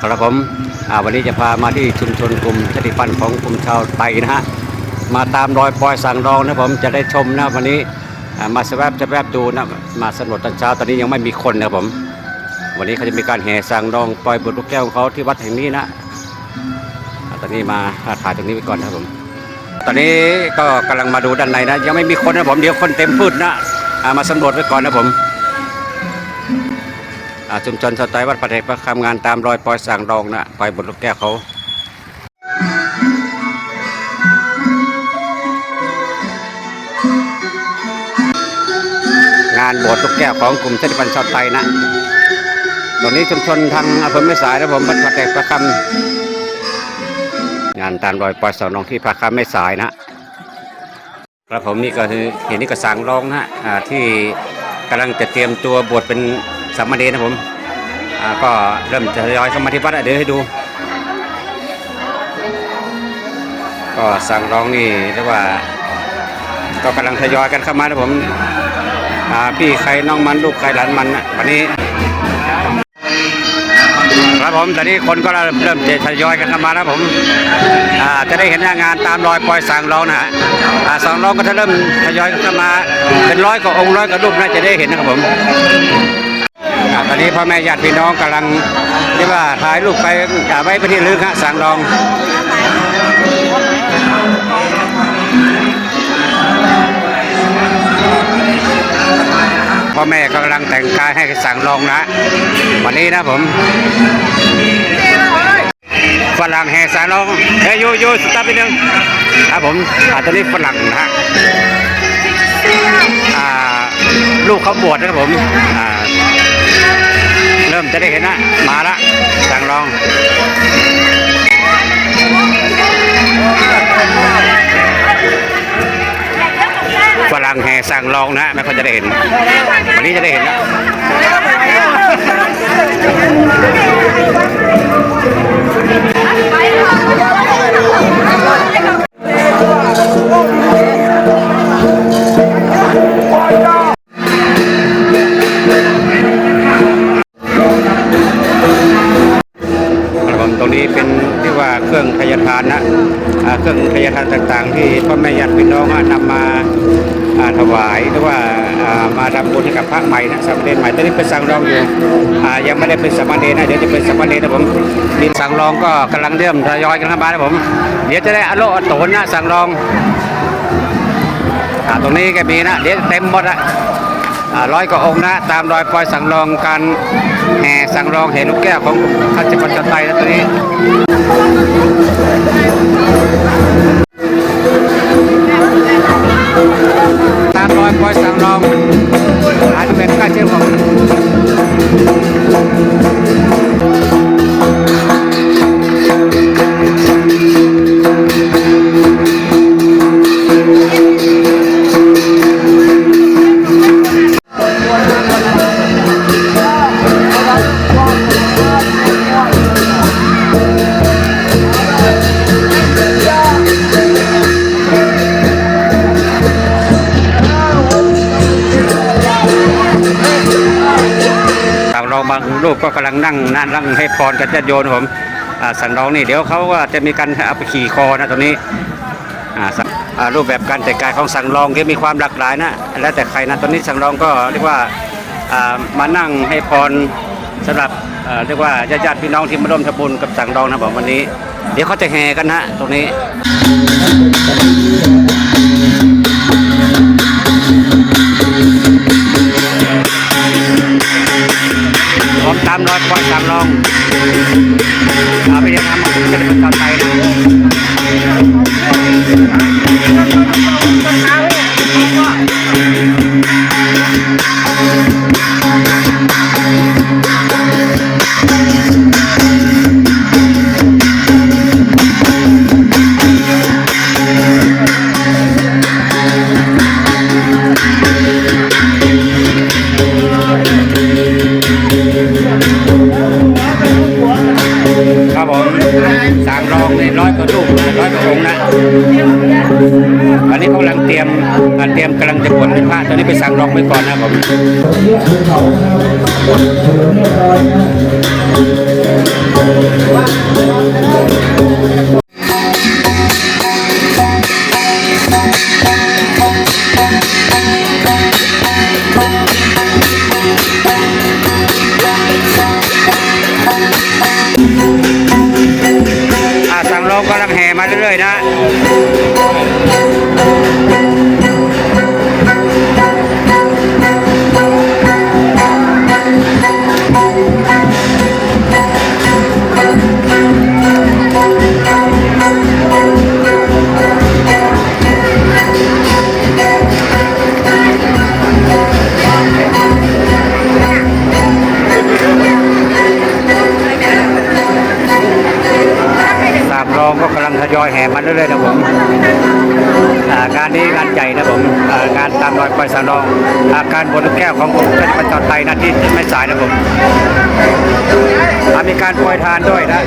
ครับผมวันนี้จะพามาที่ชุมชนกลุ่มชาติพันธุ์ของกลุ่มชาวไทยนะฮะมาตามรอยปอยสังรองนะผมจะได้ชมนะวันนี้มาสแวบจะแวบดูนะมาสำรวจตอนเช้าตอนนี้ยังไม่มีคนนะครับผม วันนี้เขาจะมีการแห่สังรองปล่อยบุตรลูกแก้วของเขาที่วัดแห่งนี้นะตอนนี้มาถ่ายตรงนี้ไว้ก่อนนะครับผม ตอนนี้ก็กำลังมาดูด้านในนะยังไม่มีคนนะผมเดี๋ยวคนเต็มพืชนะมาสำรวจไว้ก่อนนะผม ชุมชนสไตล์วัดประเทศประคำงานตามรอยปอยสางรองนะปอยบทลูกแก้วเขางานบวชลูกแก้วของกลุ่มชาติพันธุ์ชาวไทยนะตรงนี้ชุมชนทางอำเภอแม่สายนะผมวัดประเทศประคำงานตามรอยปอยสางรองที่ประคำแม่สายนะครับผมนี่ก็คือเห็นนี่ก็สางรองนะที่กำลังจะเตรียมตัวบวชเป็น สามเณรนะผมอ่าก็เริ่มจะทยอยเข้ามาที่วัดเดี๋ยวให้ดู ก็สั่งร้องนี่เรียกว่า ก็กำลังทยอยกันเข้ามานะผมอ่าพี่ใครน้องมันลูกใครหลานมันนะวันนี้ครับผมตอนนี้คนก็เริ่มเริ่มจะทยอยกันเข้ามาแล้วผมอ่าจะได้เห็นงานตามรอยปล่อยสั่งร้องนะฮะอ่าสั่งร้องก็จะเริ่มทยอยกันเข้ามา เป็นร้อยกว่าองค์ร้อยกว่ารูปน่าจะได้เห็นนะครับผม อ่าตอนนี้พ่อแม่ญาติพี่น้องกำลังเรียกว่าถ่ายรูปไปอ่าไว้เป็นที่ระลึกฮะสังรอง พ่อแม่กำลังแต่งกายให้สังรองนะ วันนี้นะผมฝรั่งแห่สางรองเฮ้ยโยโย่สตาร์ทไปหนึ่งครับผมอาตอนนี้ฝรั่งนะฮะอ่าลูกเขาบวชนะครับผมอ่า ริ่มจะได้เห็นนะมาละสั่งลองฝรั่งแห่สั่งลองนะฮะไม่ค่อยจะได้เห็น วันนี้จะได้เห็นนะ อ่าเครื่องทยทานต่างๆ ที่พ่อแม่ญาติพี่น้องอะนำมาอ่าถวายหรือว่ามาทำบุญให้กับพระใหม่นะสามเณรใหม่ตอนนี้เป็นสังรองอยู่ยังไม่ได้เป็นสามเณรนะเดี๋ยวจะเป็นสามเณรนะผมนี่สังรองก็กำลังเริ่มทยอยกันเข้ามานะผม เดี๋ยวจะได้อโลอโตนนะสังรองอตรงนี้ก็มีนะเดี๋ยวเต็มหมดอะอ่า ร้อยกว่าองค์นะ ตามรอยปอยสังรองการแห่สังรองเห็นลูกแก้วของข้าราชการชาวไทยนะตัวนี้ ก็กำลังนั่งนั่งนั่งให้พรกันญาติโยมผมสังรองนี่เดี๋ยวเขาก็จะมีการเอาไปขี่คอนะตรงนี้รูปแบบการแต่งกายของสังรองก็มีความหลากหลายนะแล้วแต่ใครนะตอนนี้สังรองก็เรียกว่ามานั่งให้พรสำหรับเรียกว่าญาติพี่น้องที่มาร่วมทำบุญกับสังรองนะผมวันนี้ เดี๋ยวเขาจะแห่กันนะตรงนี้ ตามรอยปอยตามลองเอาไปเรียนทำมาจะได้เป็นชาวไทยนะ ไม่ก่อนนะผม ยอยแห่มาเรื่อยๆนะผมงานนี้งานใหญ่นะผมงานตามรอยปอยสารองอาการบนลูกแก้วของผมเป็นประจอไทยนะที่ไม่สายนะผมมีการปล่อยทานด้วยนะ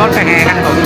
รถกระแหกันผม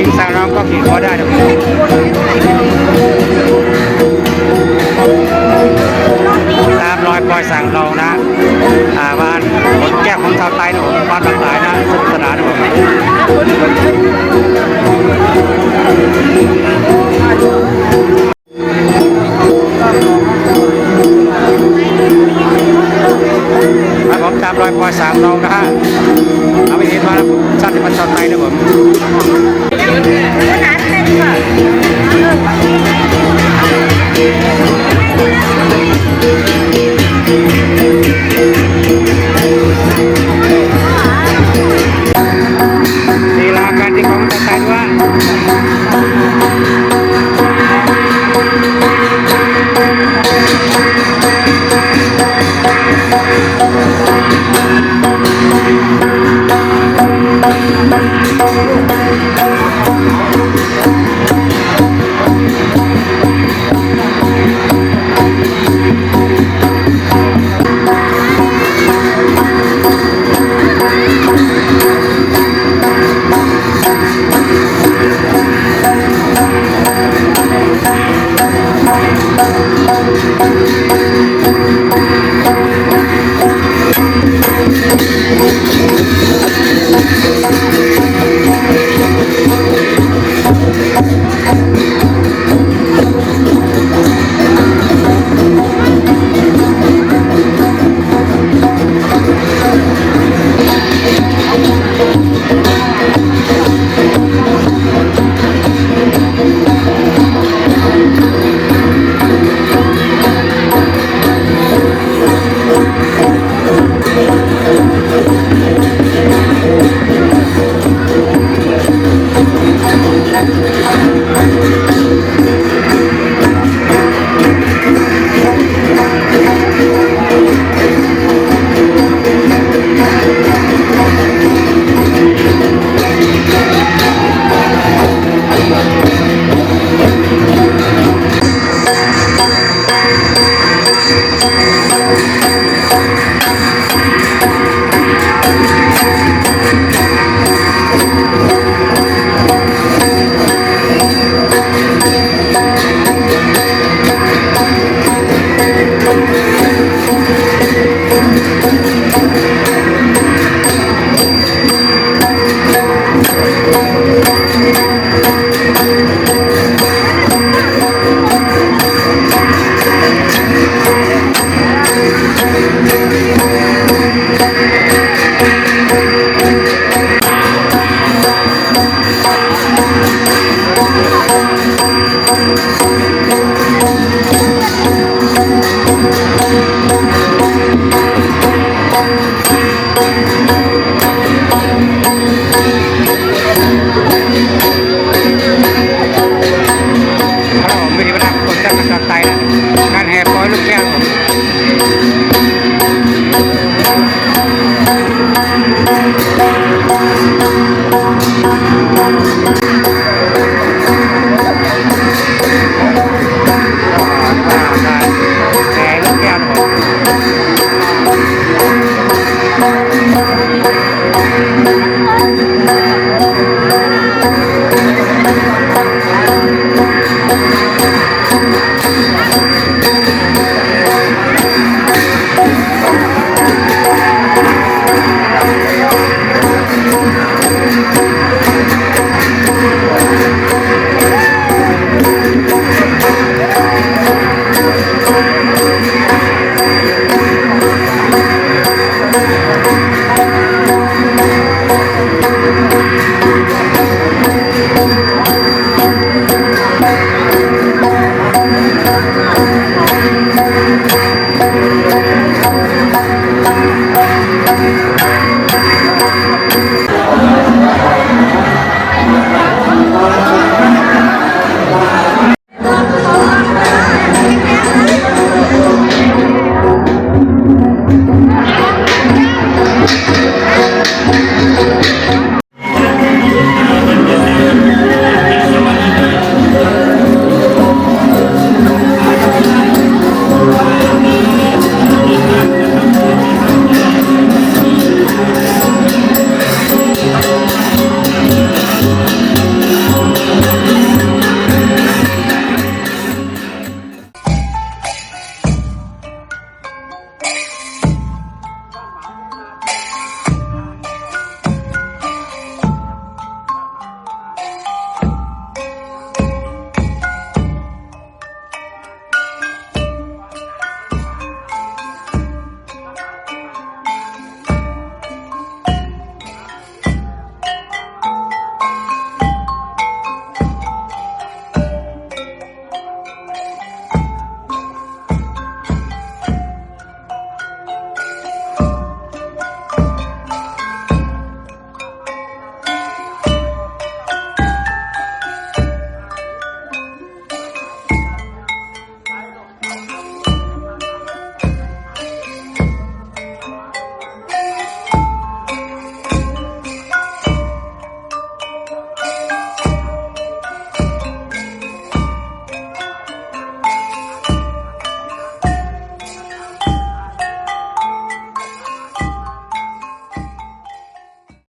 ริงสั่งลองก็ขี่คอได้ครับตามรอยปอยสั่งลองนะอ่าบ้านผลแก้วของชาวไทยนะผมบ้านบางหลายนะสนุกสนานนะผมครับผมตามรอยปอยสั่งลองนะฮะเอาไปเห็นมาชาติพันธุ์ชาวไทยนะผม Good. Good. Good.